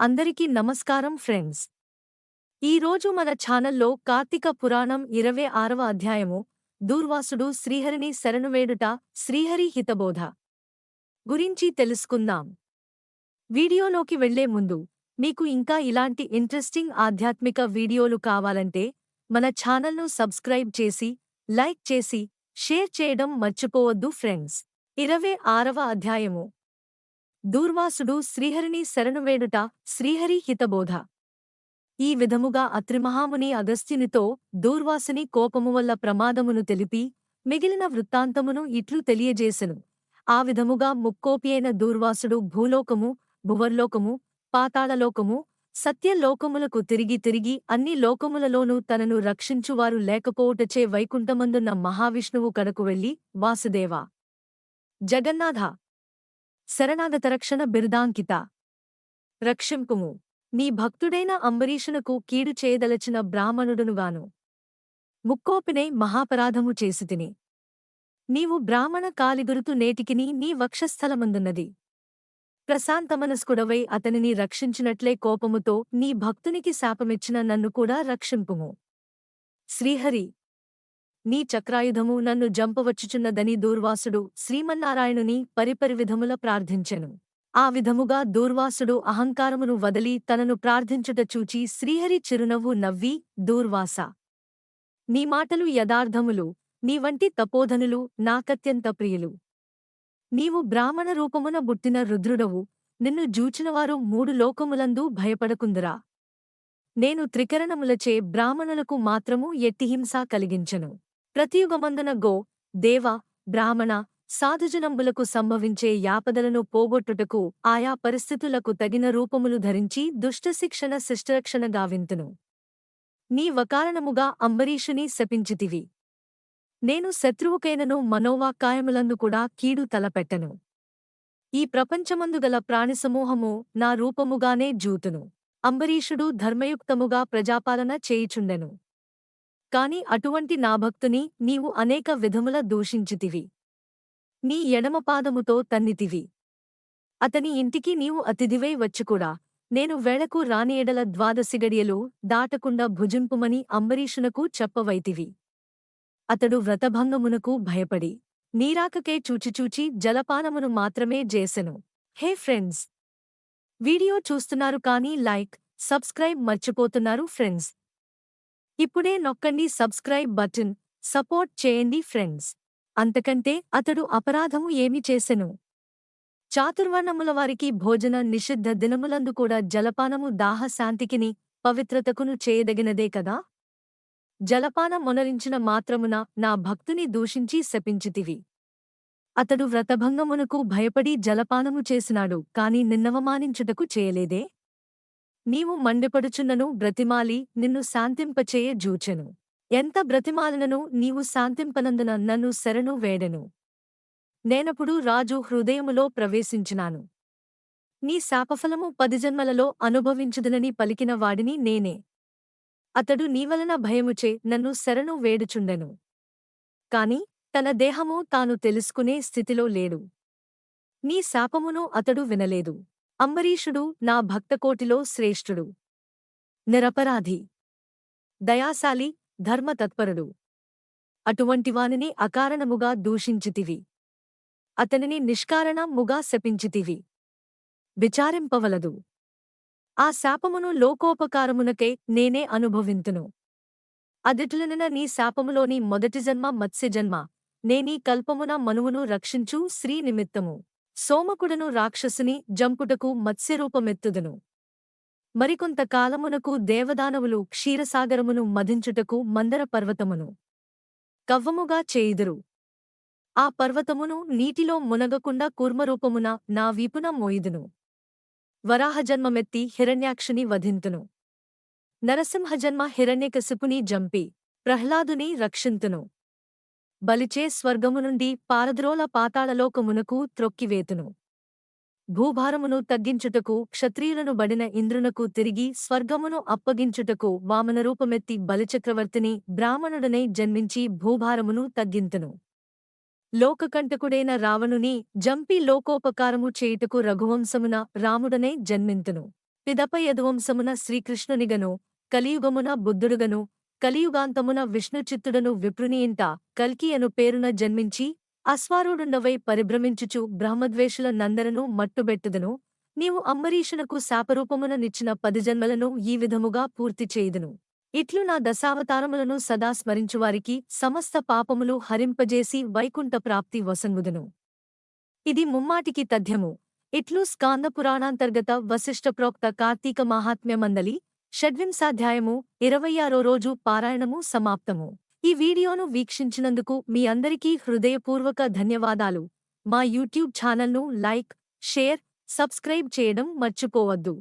అందరికీ నమస్కారం ఫ్రెండ్స్. ఈరోజు మన ఛానల్లో కార్తీక పురాణం ఇరవై ఆరవ అధ్యాయము దూర్వాసుడు శ్రీహరిని శరణువేడుట శ్రీహరి హితబోధ గురించి తెలుసుకుందాం. వీడియోలోకి వెళ్ళే ముందు మీకు ఇంకా ఇలాంటి ఇంట్రెస్టింగ్ ఆధ్యాత్మిక వీడియోలు కావాలంటే మన ఛానల్ను సబ్స్క్రైబ్ చేసి లైక్ చేసి షేర్ చేయడం మర్చిపోవద్దు ఫ్రెండ్స్. ఇరవై ఆరవ అధ్యాయము దూర్వాసుడు శ్రీహరిని శరణువేడుట శ్రీహరి హితబోధ. ఈ విధముగా అత్రిమహాముని అగస్త్యునితో దూర్వాసుని కోపము వల్ల ప్రమాదమును తెలిపి మిగిలిన వృత్తాంతమును ఇట్లు తెలియజేసెను. ఆ విధముగా ముక్కోపియైన దూర్వాసుడు భూలోకము భువర్లోకము పాతాళలోకము సత్యలోకములకు తిరిగి తిరిగి అన్ని లోకములలోనూ తనను రక్షించువారు లేకపోవుటచే వైకుంఠమందున్న మహావిష్ణువు కడకు వెళ్ళి వాసుదేవా! జగన్నాథ శరణాగతరక్షణ బిరుదాంకిత. రక్షింపుము. నీ భక్తుడైన అంబరీషునకు కీడు చేయదలచిన బ్రాహ్మణుడునుగాను. ముక్కోపినై మహాపరాధము చేసితిని. నీవు బ్రాహ్మణ కాలిగురుతు నేటికిని నీ వక్షస్థలమందున్నది. ప్రశాంతమనస్కుడవై అతనిని రక్షించినట్లే కోపముతో నీ భక్తునికి శాపమిచ్చిన నన్ను కూడా రక్షింపుము. శ్రీహరి నీ చక్రాయుధము నన్ను జంపవచ్చుచున్నదని దూర్వాసుడు శ్రీమన్నారాయణుని పరిపరివిధముల ప్రార్థించెను. ఆ విధముగా దూర్వాసుడు అహంకారమును వదలి తనను ప్రార్థించుట చూచి శ్రీహరి చిరునవ్వు నవ్వి దూర్వాస! నీ మాటలు యథార్థములు నీ వంటి తపోధనులు నాకత్యంత ప్రియులు. నీవు బ్రాహ్మణ రూపమున బుట్టిన రుద్రుడవు నిన్ను జూచినవారు మూడు లోకములందు భయపడకుందురా. నేను త్రికరణములచే బ్రాహ్మణులకు మాత్రము ఎట్టిహింస కలిగించను. ప్రతియుగమందున గో దేవ బ్రాహ్మణ సాధుజనంబులకు సంభవించే యాపదలను పోగొట్టుటకు ఆయా పరిస్థితులకు తగిన రూపములు ధరించి దుష్టశిక్షణ శిష్టరక్షణ గావింతును నీ వకారణముగా అంబరీషుని శపించితివి. నేను శత్రువుకైనను మనోవాక్కాయములందు కూడా కీడు తలపెట్టను. ఈ ప్రపంచమందుగల ప్రాణిసమూహము నా రూపముగానే జూతును. అంబరీషుడు ధర్మయుక్తముగా ప్రజాపాలన చేయుచుండెను. కాని అటువంటి నా భక్తుని నీవు అనేక విధముల దూషించితివి. నీ ఎడమపాదముతో తన్నితివి. అతని ఇంటికి నీవు అతిథివై వచ్చుకూడా. నేను వేళకు రానియడల ద్వాదశిగడియలో ద్వాదశిగడియలు దాటకుండా భుజింపుమని అంబరీషునకు చెప్పవైతివి. అతడు వ్రతభంగమునకు భయపడి నీరాకకే చూచిచూచి జలపానమును మాత్రమే చేసెను. హే ఫ్రెండ్స్! వీడియో చూస్తున్నారు కానీ లైక్ సబ్స్క్రైబ్ మర్చిపోతున్నారు ఫ్రెండ్స్! ఇప్పుడే నొక్కండి సబ్స్క్రైబ్ బటన్. సపోర్ట్ చేయండి ఫ్రెండ్స్. అంతకంటే అతడు అపరాధము ఏమి చేసెను? చాతుర్వర్ణముల వారికి భోజన నిషిద్ధ దినములందు కూడా జలపానము దాహ శాంతికిని పవిత్రతకును చేయదగినదే కదా? జలపాన మొనరించిన మాత్రమున నా భక్తుని దూషించి శపించితివి. అతడు వ్రతభంగమునకు భయపడి జలపానము చేసినాడు కాని నిన్నవమానించుటకు చేయలేదే? నీవు మండిపడుచున్నను బ్రతిమాలి నిన్ను శాంతింపచేయ జూచెను. ఎంత బ్రతిమాలనను నీవు శాంతింపనందున నన్ను శరణు వేడెను. నేనప్పుడు రాజు హృదయములో ప్రవేశించినాను. నీ శాపఫలము పది జన్మలలో అనుభవించుదనని పలికిన వాడిని నేనే. అతడు నీవలన భయముచే నన్ను శరణు వేడుచుండెను. కాని తన దేహము తాను తెలుసుకునే స్థితిలో లేడు. నీ శాపమును అతడు వినలేదు. అంబరీషుడు నా భక్తకోటిలో శ్రేష్ఠుడు. నిరపరాధి. దయాశాలి ధర్మతత్పరుడు. అటువంటివానిని అకారణముగా దూషించితివి. అతనిని నిష్కారణముగా శపించితివి. విచారింపవలదు. ఆ శాపమును లోకోపకారమునకే నేనే అనుభవింతును. అదిటులన నీ శాపములోని మొదటి జన్మ మత్స్యజన్మ నేనీ కల్పమున మనువును రక్షించు శ్రీ నిమిత్తము. సోమకుడను రాక్షసుని జంపుటకు మత్స్యరూపమెత్తుదును. మరికొంత కాలమునకు దేవదానవులు క్షీరసాగరమును మధించుటకు మందర పర్వతమును కవ్వముగా చేయుదురు. ఆ పర్వతమును నీటిలో మునగకుండా కూర్మరూపమున నా వీపున మోయిదును. వరాహజన్మమెత్తి హిరణ్యాక్షుని వధింతును. నరసింహజన్మ హిరణ్యకశిపుని జంపి ప్రహ్లాదుని రక్షింతును. బలిచే స్వర్గము నుండి పారద్రోల పాతాళలోకమునకు త్రొక్కివేతును. భూభారమును తగ్గించుటకు క్షత్రియులను బడిన ఇంద్రునకు తిరిగి స్వర్గమును అప్పగించుటకు వామనరూపమెత్తి బలిచక్రవర్తిని బ్రాహ్మణుడనై జన్మించి భూభారమును తగ్గింతును. లోకకంటకుడైన రావణుని జంపి లోకోపకారము చేయుటకు రఘువంశమున రాముడనై జన్మింతును. పిదప యదువంశమున శ్రీకృష్ణునిగను కలియుగమున బుద్ధుడుగను కలియుగాంతమున విష్ణుచిత్తుడను విప్రుని ఇంట కల్కి అను పేరున జన్మించి అశ్వారూఢుండవై పరిభ్రమించుచు బ్రహ్మద్వేషుల నందరను మట్టుబెట్టుదను. నీవు అంబరీషునకు శాపరూపమున నిచ్చిన పది జన్మలను ఈ విధముగా పూర్తి చేయుదును. ఇట్లు నా దశావతారములను సదా స్మరించువారికి సమస్త పాపములు హరింపజేసి వైకుంఠ ప్రాప్తి వసంగుదును. ఇది ముమ్మాటికి తథ్యము. ఇట్లు స్కాంద పురాణాంతర్గత ప్రోక్త కార్తీక మహాత్మ్యమందలి షడ్వింశాధ్యాయము ఇరవై ఆరో రోజు పారాయణము సమాప్తము. ఈ వీడియోను వీక్షించినందుకు మీ అందరికీ హృదయపూర్వక ధన్యవాదాలు. మా యూట్యూబ్ ఛానల్ను లైక్ షేర్ సబ్స్క్రైబ్ చేయడం మర్చిపోవద్దు.